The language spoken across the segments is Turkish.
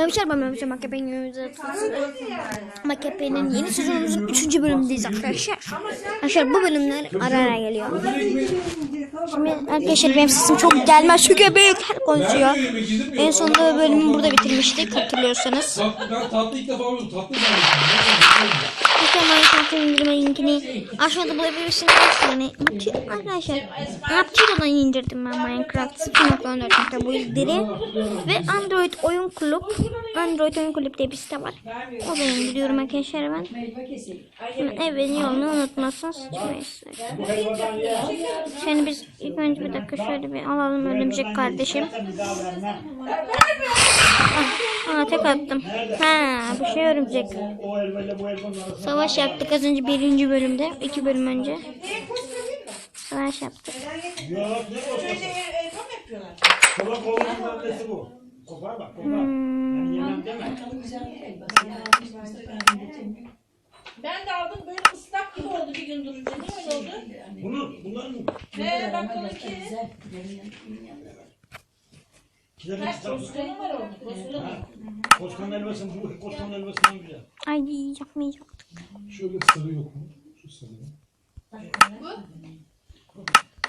Merhaba ben Mehmet Makabe'nin yönümüzde Makabe'nin yeni sezonumuzun 3. bölümündeyiz arkadaşlar. Arkadaşlar bu bölümler ara ara geliyor. Şimdi arkadaşlar benim sesim çok gelmez çünkü büyükler konuşuyor. En sonunda bölümü burada bitirmiştik hatırlıyorsanız. Tatlı ilk defa alıyorum. Tatlı. Lütfen Minecraft'ın indirme linkini aşağıda bulabilirsiniz. Yani arkadaşlar Raptido'dan indirdim ben Minecraft 0.14 bu ilgili. Ve Android Oyun Kulüp. Android Oyun Kulüp diye bir site var. O da indiriyorum arkadaşlar ben. Evin yolunu unutmazsanız. Şimdi biz ilk önce bir dakika şöyle bir alalım örümcek kardeşim. Ah, Aa tek attım. Ha bu şey örümcek. Savaş yaptık az önce birinci bölümde. iki bölüm önce. Savaş yaptık. Hmm. Ben de aldım böyle ıslak gibi oldu bir gün durunca. Niye öyle oldu? Bunu, bunların mı? He bak onunki. Kilerin Kaç kitabı. toskanı var orada. Toskanı var. Bu. Koçkan elmasından güzel. Ay yapmayacaktık. Şöyle sarı yok mu? Şu sarı.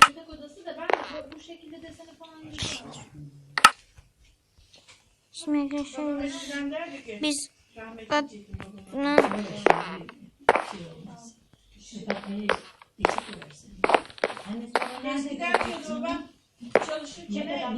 Yatak odası da ben bu- bu şekilde deseni falan yapıyorum. Şimdi arkadaşlar ki. biz rahmetli Eskiden diyordu babam çalışırken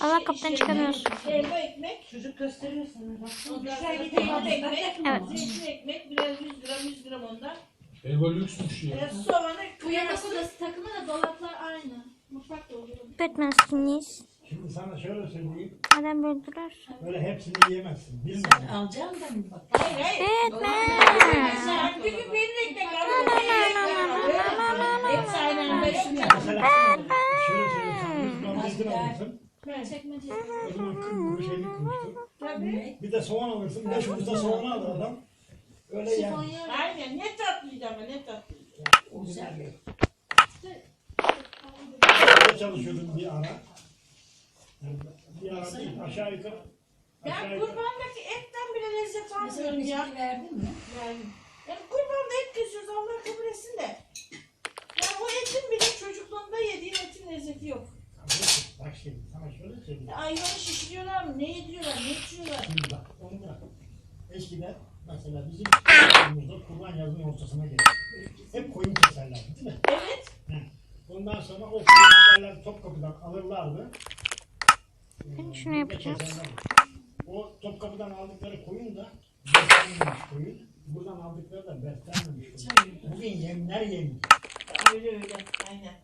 Allah kapıdan çıkamıyoruz. Elma ekmek. Çocuk gösteriyor sana. Ondan sonra peynir ekmek. Evet. Zeytin ekmek. Biraz 100 gram 100 gram ondan. Elma lüksmüş ya. E, soğanı Bu yatak odası takımı da dolaplar aynı. Mutfak da oluyor. Bitmezsiniz. Şimdi sana şöyle söyleyeyim. Böyle durar? Böyle hepsini yiyemezsin. Bilmiyorum. Alacağım da mı bak? Hayır hayır. Bir gün peynir ekmek aldın. Hepsi aynı anda. Mesela şöyle söyleyeyim. Biz ben alırsın. Çekmece. O zaman 40 kuruş 50 kuruştu. Tabii. Bir de soğan alırsın. 5 kuruşta soğan alır adam. Öyle yani. Aynen. Ne tatlıydı ama ne tatlıydı. Güzel bir. Çalışıyordum bir ara. Değil. Aşağı yukarı. Ben kurbandaki etten bile lezzet almıyorum ya. verdin mi? Yani, yani kurbanda et kesiyoruz Allah kabul etsin de. Yani o etin bile çocukluğumda yediğim etin lezzeti yok. Bak şimdi sana şöyle söyleyeyim. Ya şişiriyorlar mı? Ne yediyorlar? Ne içiyorlar? Şimdi bak onu da eskiden mesela bizim toplumumuzda kurban yazın ortasına gelir. Hep koyun keserlerdi değil mi? Evet. Ondan sonra o koyunlarla Topkapı'dan alırlardı. Ben şunu yapacağız. O Topkapı'dan aldıkları koyun da koyun. Buradan aldıkları da beslenmemiş. Bugün yemler yemiyor. Öyle öyle. Aynen.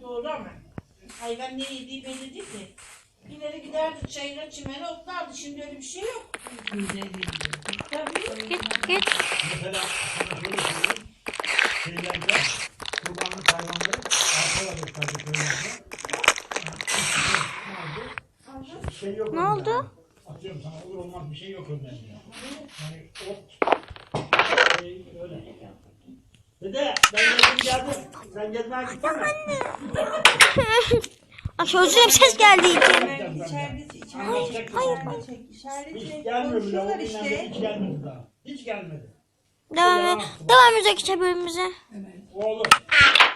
Doğru ama. Hayvan ne yediği belli değil ki. İleri giderdi çayıra çimene otlardı. Şimdi öyle bir şey yok. Tabii. Git git. Mesela sana şöyle söyleyeyim. Şeylerde Şey yok Ne önlerinde. oldu? Atıyorum sana olur olmaz bir şey yok önlerinde. Yani ot şey öyle. Dede ben geldim geldim. Sen gezmeye gittin mi? Ay özür ses geldi için. Hayır hayır. Hiç gelmiyor bile. O günlerde hiç gelmedi daha. Hiç gelmedi. Devam, devam edecek bölümümüze. Oğlum.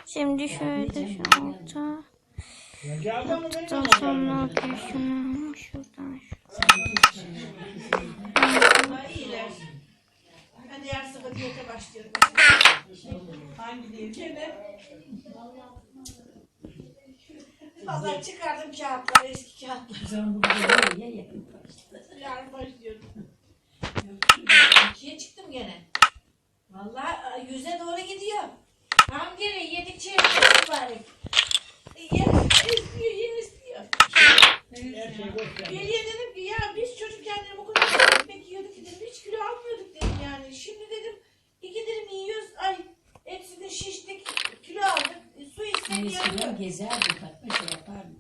Şimdi şöyle şu alta. Ya yanıma sonra şunu şuradan iyiler. Ben de yarın sabah diyete başlıyorum. Hangi diyete? Valla çıkardım kağıtları, eski kağıtları. Zaman bu güzel ye yakın başladı. Yarın başlıyorum. İkiye çıktım gene. Valla yüze doğru gidiyor. Hamgeri yedikçe yapıyoruz istiyor, yer istiyor. Her şey boş yani. Geriye dedim ki ya biz çocukken dedim o kadar ekmek yiyorduk ki dedim hiç kilo almıyorduk dedim yani. Şimdi dedim iki dilim yiyoruz ay hepsini şiştik kilo aldık e, su içsek Eskiden yanıyor. gezerdi Fatma şey yapardı.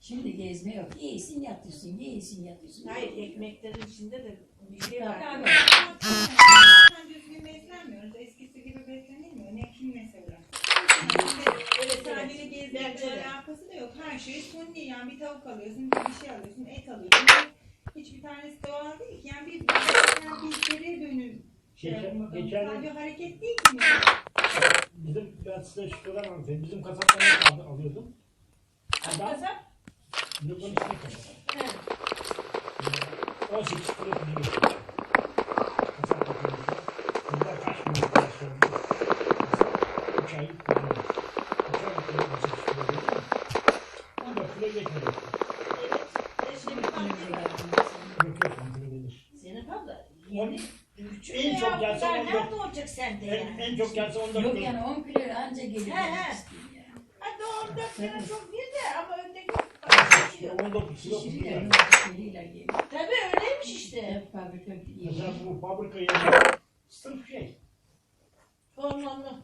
Şimdi gezme yok. Yesin yatıyorsun, yesin yatıyorsun. Hayır ekmeklerin içinde de bir şey var. Zaten düzgün beslenmiyoruz. Eskisi gibi beslenilmiyor. Ne kim mesela? Evet Sadece evet. gezmekle Bence de. alakası da yok. Her şey suni. Yani bir tavuk alıyorsun, bir şey alıyorsun, et alıyorsun. Hiçbir tanesi doğal Yani biz yani biz geriye dönün. Şey Geçen, geçen Sadece hareket değil ki. bizim ben size şu kadar anlatayım. Bizim kasaptan aldı, alıyordum. Adam Kasap. Kasap. He. 18 kilo. Kasap bakıyoruz. Bunlar kaç kilo sonra? Üç ay gidiyor. Üç ay gidiyor. 18 kilo değil mi? 14 kilo geçmedi. Evet. E şimdi fark etmiyor. Yok yok 10 kilo gelir. Zeynep On- Küçük En çok ya, gelse 14. Nerede olacak sende En, yani? en çok gelse 14 Yok yani 10 kilo anca gelir. He, he. yani. Hadi 14 lira çok değil de ama öndeki İşte 19 kilo Şişiriyle, gidiyor. şişiriyle gelir. Tabii öyleymiş işte. Hep fabrika Mesela gidiyor. bu fabrikayı sırf şey. Hormonlu.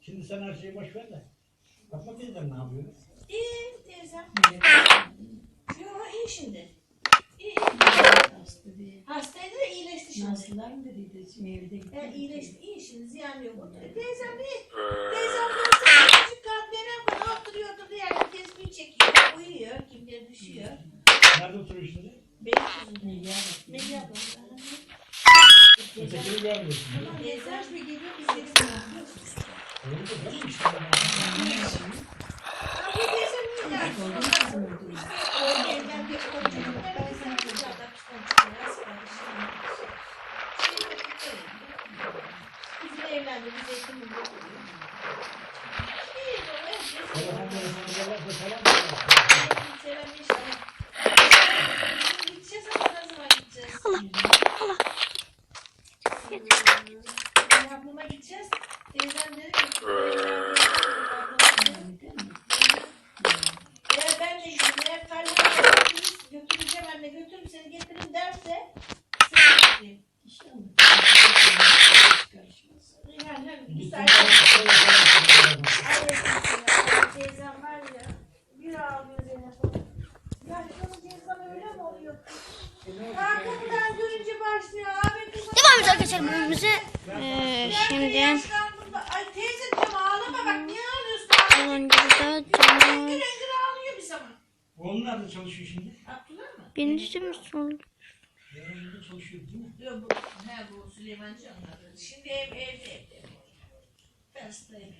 Şimdi sen her şeyi boş ver de. Fatma teyzem ne yapıyor? İyi teyzem. Yo iyi şimdi. İyi. Hasta değil. Hastaydı da iyileşti şimdi. Nazlılar mı dediydi? Şimdi evde gitti. He, iyileşti. iyi şimdi ziyan yok. Teyzem iyi. Teyzem böyle küçük kahvenem kadar oturuyor oturduğu yerde tespih çekiyor. Uyuyor. Kimleri düşüyor. Nerede oturuyor şimdi? Benim kızım. Ne ya? Melih ablam. Ötekini görmüyorsun. Teyzem bir geliyor biz de gidiyoruz. Öyle mi işte? Ama bu teyzem iyi yani. Oldu mu kızım öldü? Orada evden bir oturuyor. Ben sana kızlar da kızlar çıkıyor. Bizim evlendi. Biz eğitimimizde oturuyor. İyi baba. Telefon telefonda varsa falan mı? Gideceğiz ama ne zaman gideceğiz? Ablam'a gideceğiz. Teyzem dedi ki. Eğer ben de gideyim, eğer kalbime götüreceğim anne götürürüm seni getiririm derse seni götüreyim. İnşallah. Karışmaz. Yani hani Gitsin müsait ben şöyle falan Ay teyzem var ya. Bir ağlıyor Zeynep Hanım. Ya canım teyzem öyle mi oluyor? Arkamdan görünce başlıyor. Abi kızım. Devam ediyoruz arkadaşlar bölümümüze. Ee, şimdi Ay teyze diyorum ağlama bak niye ağlıyorsun? ağlıyor bir zaman. Oğlum nerede çalışıyor şimdi? Abdullah mı? Birinci mi son? Yanımda çalışıyor değil mi? Yok bu, he bu Süleymancı anladı. Şimdi ev evde evde. Ben hastayım.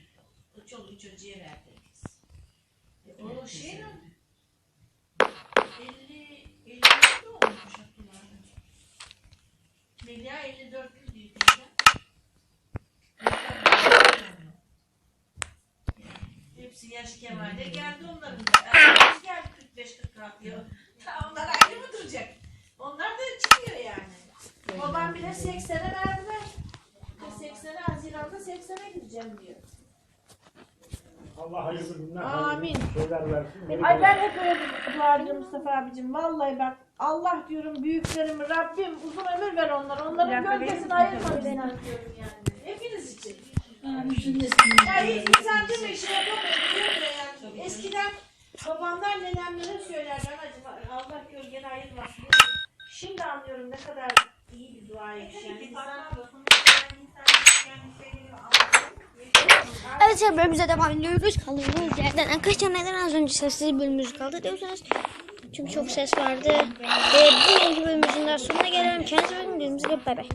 O çoluğu çocuğa verdi herkes. E, o şey ne? Melia 54 diyor teyze. Hepsi yaş Kemal'de geldi onların da. Erkek geldi 45-46 yıl. Ta onlar ayrı mı duracak? Onlar da çıkıyor yani. Babam bile 80'e verdiler. 80'e Haziran'da 80'e gideceğim diyor. Allah hayırlı günler. Amin. şeyler versin. Ay ben hep öyle ediyorum Mustafa abicim. Vallahi bak Allah diyorum büyüklerimi Rabbim uzun ömür ver onlara. Onların gölgesini ayırma bizden diyorum yani. Hepiniz için. Bütün resmini. Ya hiç insan değil mi şey yapamıyor yani. Eskiden babamlar nenemlere söylerdi anacığım Allah gölgeni ayırmasın. Şimdi anlıyorum ne kadar iyi bir duaymış yani. İnsan Evet bölümümüze devam ediyoruz. Kaldığımız yerden arkadaşlar neden az önce sessiz bölümümüz kaldı diyorsanız. Çünkü çok ses vardı. Ve bu bölümümüzün daha sonuna gelelim. Kendinize bakın. Bay bay.